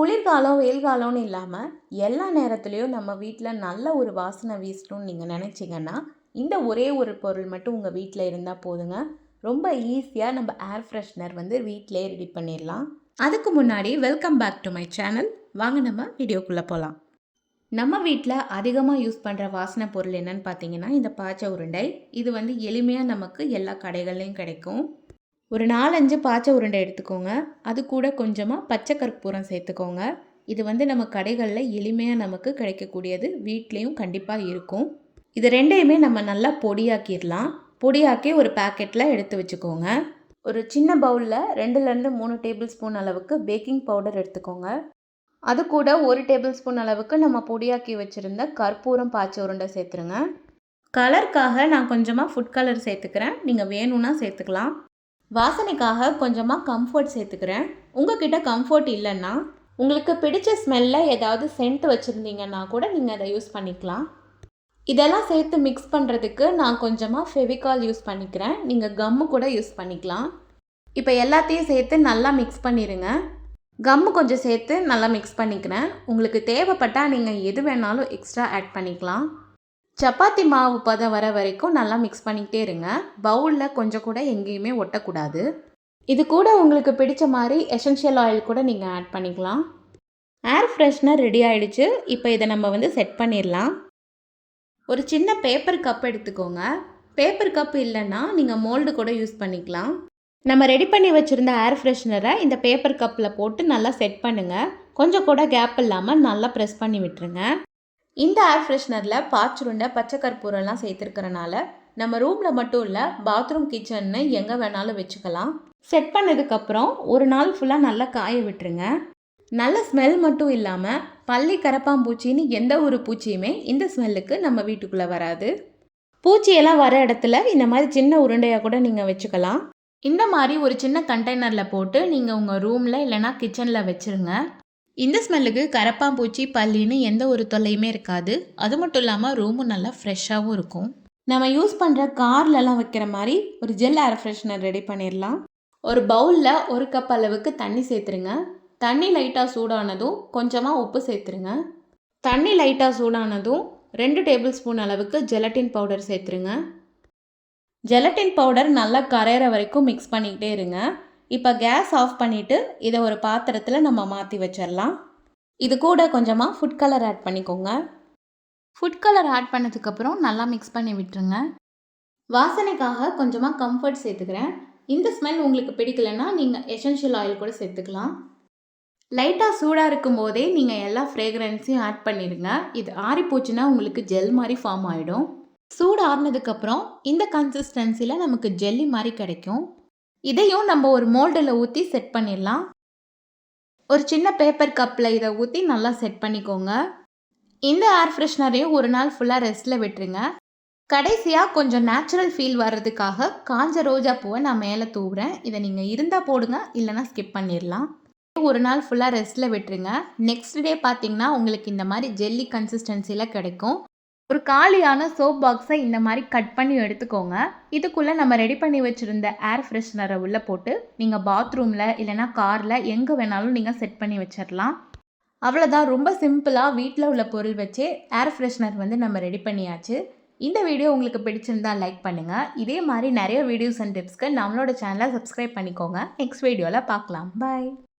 குளிர்காலம் வெயில் காலம்னு இல்லாமல் எல்லா நேரத்துலையும் நம்ம வீட்டில் நல்ல ஒரு வாசனை வீசணும்னு நீங்கள் நினச்சிங்கன்னா இந்த ஒரே ஒரு பொருள் மட்டும் உங்கள் வீட்டில் இருந்தால் போதுங்க. ரொம்ப ஈஸியாக நம்ம ஏர் ஃப்ரெஷ்னர் வந்து வீட்டிலே ரெடி பண்ணிடலாம். அதுக்கு முன்னாடி welcome back to my channel வாங்க நம்ம வீடியோக்குள்ளே போகலாம் நம்ம வீட்டில் அதிகமாக யூஸ் பண்ணுற வாசனை பொருள் என்னன்னு பார்த்தீங்கன்னா இந்த பாச்ச உருண்டை. இது வந்து எளிமையாக நமக்கு எல்லா கடைகள்லையும் கிடைக்கும். ஒரு நாலஞ்சு பாச்சை உருண்டை எடுத்துக்கோங்க. அது கூட கொஞ்சமாக பச்சை கற்பூரம் சேர்த்துக்கோங்க. இது வந்து நம்ம கடைகளில் எளிமையாக நமக்கு கிடைக்கக்கூடியது. வீட்லேயும் கண்டிப்பாக இருக்கும். இது ரெண்டையுமே நம்ம நல்லா பொடியாக்கிடலாம். பொடியாக்கி ஒரு பேக்கெட்டில் எடுத்து வச்சுக்கோங்க. ஒரு சின்ன பவுலில் ரெண்டுலேருந்து மூணு டேபிள் ஸ்பூன் அளவுக்கு பேக்கிங் பவுடர் எடுத்துக்கோங்க. அது கூட ஒரு டேபிள் ஸ்பூன் அளவுக்கு நம்ம பொடியாக்கி வச்சுருந்த கற்பூரம் பாய்ச்ச உருண்டை சேர்த்துருங்க. கலருக்காக நான் கொஞ்சமாக ஃபுட் கலர் சேர்த்துக்கிறேன். நீங்கள் வேணும்னா சேர்த்துக்கலாம். வாசனைக்காக கொஞ்சமாக கம்ஃபர்ட் சேர்த்துக்கிறேன். உங்ககிட்ட கம்ஃபர்ட் இல்லைன்னா உங்களுக்கு பிடிச்ச ஸ்மெல்லில் ஏதாவது சென்ட் வச்சுருந்தீங்கன்னா கூட நீங்கள் அதை யூஸ் பண்ணிக்கலாம். இதெல்லாம் சேர்த்து மிக்ஸ் பண்ணுறதுக்கு நான் கொஞ்சமாக ஃபெவிகால் யூஸ் பண்ணிக்கிறேன். நீங்கள் கம்மு கூட யூஸ் பண்ணிக்கலாம். இப்போ எல்லாத்தையும் சேர்த்து நல்லா மிக்ஸ் பண்ணிடுங்க கம்மு கொஞ்சம் சேர்த்து நல்லா மிக்ஸ் பண்ணிக்கிறேன். உங்களுக்கு தேவைப்பட்டால் நீங்கள் எது வேணாலும் எக்ஸ்ட்ரா ஆட் பண்ணிக்கலாம். சப்பாத்தி மாவு பதம் வர வரைக்கும் நல்லா மிக்ஸ் பண்ணிக்கிட்டே இருங்க. பவுலில் கொஞ்சம் கூட எங்கேயுமே ஒட்டக்கூடாது. இது கூட உங்களுக்கு பிடிச்ச மாதிரி எசென்ஷியல் ஆயில் கூட நீங்கள் ஆட் பண்ணிக்கலாம். ஏர் ஃப்ரெஷ்னர் ரெடி ஆகிடுச்சு இப்போ இதை நம்ம வந்து செட் பண்ணிடலாம். ஒரு சின்ன பேப்பர் கப் எடுத்துக்கோங்க. பேப்பர் கப் இல்லைன்னா நீங்கள் மோல்டு கூட யூஸ் பண்ணிக்கலாம். நம்ம ரெடி பண்ணி வச்சுருந்த ஏர் ஃப்ரெஷ்னரை இந்த பேப்பர் கப்பில் போட்டு நல்லா செட் பண்ணுங்கள் கொஞ்சம் கூட கேப் இல்லாமல் நல்லா ப்ரெஸ் பண்ணி விட்டுருங்க. இந்த ஏர் ஃப்ரெஷ்னரில் பாச்சுருண்டை பச்சை கற்பூரம்லாம் சேர்த்துருக்கறனால நம்ம ரூமில் மட்டும் இல்லை பாத்ரூம் கிச்சன்னு எங்கே வேணாலும் வச்சுக்கலாம். செட் பண்ணதுக்கப்புறம் ஒரு நாள் ஃபுல்லாக நல்லா காய விட்டுருங்க. நல்ல ஸ்மெல் மட்டும் இல்லாமல் பள்ளி கரப்பாம்பூச்சின்னு எந்த ஒரு பூச்சியுமே இந்த ஸ்மெல்லுக்கு நம்ம வீட்டுக்குள்ளே வராது. பூச்சியெல்லாம் வர இடத்துல இந்த மாதிரி சின்ன உருண்டையாக கூட நீங்கள் வச்சுக்கலாம். இந்த மாதிரி ஒரு சின்ன கண்டெய்னரில் போட்டு நீங்கள் உங்கள் ரூமில் இல்லைனா கிச்சனில் வச்சுருங்க. இந்த ஸ்மெல்லுக்கு கரப்பாம்பூச்சி பல்லின்னு எந்த ஒரு தொல்லையுமே இருக்காது. அது மட்டும் இல்லாமல் ரூமும் நல்லா ஃப்ரெஷ்ஷாகவும் இருக்கும். நம்ம யூஸ் பண்ணுற கார்லலாம் வைக்கிற மாதிரி ஒரு ஜெல் ஏர் ஃப்ரெஷ்னர் ரெடி பண்ணிடலாம் ஒரு பவுலில் ஒரு கப் அளவுக்கு தண்ணி சேர்த்துருங்க. தண்ணி லைட்டாக சூடானதும் கொஞ்சமாக உப்பு சேர்த்துருங்க. தண்ணி லைட்டாக சூடானதும் ரெண்டு டேபிள் ஸ்பூன் அளவுக்கு ஜெலட்டின் பவுடர் சேர்த்துருங்க. ஜெலட்டின் பவுடர் நல்லா கரையிற வரைக்கும் மிக்ஸ் பண்ணிக்கிட்டே இருங்க. இப்போ கேஸ் ஆஃப் பண்ணிவிட்டு இதை ஒரு பாத்திரத்தில் நம்ம மாற்றி வச்சிடலாம் இது கூட கொஞ்சமாக ஃபுட் கலர் ஆட் பண்ணிக்கோங்க. ஃபுட் கலர் ஆட் பண்ணதுக்கப்புறம் நல்லா மிக்ஸ் பண்ணி விட்டுருங்க. வாசனைக்காக கொஞ்சமாக கம்ஃபர்ட் சேர்த்துக்கிறேன். இந்த ஸ்மெல் உங்களுக்கு பிடிக்கலன்னா நீங்கள் எசென்ஷியல் ஆயில் கூட சேர்த்துக்கலாம். லைட்டாக சூடாக இருக்கும் போதே நீங்கள் எல்லா ஃப்ரேக்ரன்ஸையும் ஆட் பண்ணிடுங்க. இது ஆறி போச்சுன்னா உங்களுக்கு ஜெல் மாதிரி ஃபார்ம் ஆகிடும் சூடு ஆறுனதுக்கப்புறம் இந்த கன்சிஸ்டன்சியில் நமக்கு ஜெல்லி மாதிரி கிடைக்கும். இதையும் நம்ம ஒரு மோல்டில் ஊற்றி செட் பண்ணிடலாம். ஒரு சின்ன பேப்பர் கப்பில் இதை ஊற்றி நல்லா செட் பண்ணிக்கோங்க. இந்த ஏர் ஃப்ரெஷ்னரையும் ஒரு நாள் ஃபுல்லாக ரெஸ்ட்டில் விட்டுருங்க. கடைசியாக கொஞ்சம் நேச்சுரல் ஃபீல் வர்றதுக்காக காஞ்ச ரோஜா பூவை நான் மேலே தூவுறேன். இதை நீங்கள் இருந்தால் போடுங்க இல்லைனா ஸ்கிப் பண்ணிடலாம். ஒரு நாள் ஃபுல்லாக ரெஸ்ட்டில் விட்டுருங்க. நெக்ஸ்ட் டே பார்த்தீங்கன்னா உங்களுக்கு இந்த மாதிரி ஜெல்லி கன்சிஸ்டன்சியில் கிடைக்கும். ஒரு காலியான சோப் பாக்ஸை இந்த மாதிரி கட் பண்ணி எடுத்துக்கோங்க. இதுக்குள்ளே நம்ம ரெடி பண்ணி வச்சுருந்த ஏர் ஃப்ரெஷ்னரை உள்ளே போட்டு நீங்கள் பாத்ரூமில் இல்லைனா காரில் எங்கே வேணாலும் நீங்கள் செட் பண்ணி வச்சிடலாம் அவ்வளோதான் ரொம்ப சிம்பிளாக வீட்டில் உள்ள பொருள் வச்சு ஏர் ஃப்ரெஷ்னர் வந்து நம்ம ரெடி பண்ணியாச்சு. இந்த வீடியோ உங்களுக்கு பிடிச்சிருந்தா லைக் பண்ணுங்கள் இதே மாதிரி நிறைய வீடியோஸ் அண்ட் டிப்ஸ்க்கு நம்மளோட சேனலை சப்ஸ்கிரைப் பண்ணிக்கோங்க. நெக்ஸ்ட் வீடியோவில் பார்க்கலாம். பாய்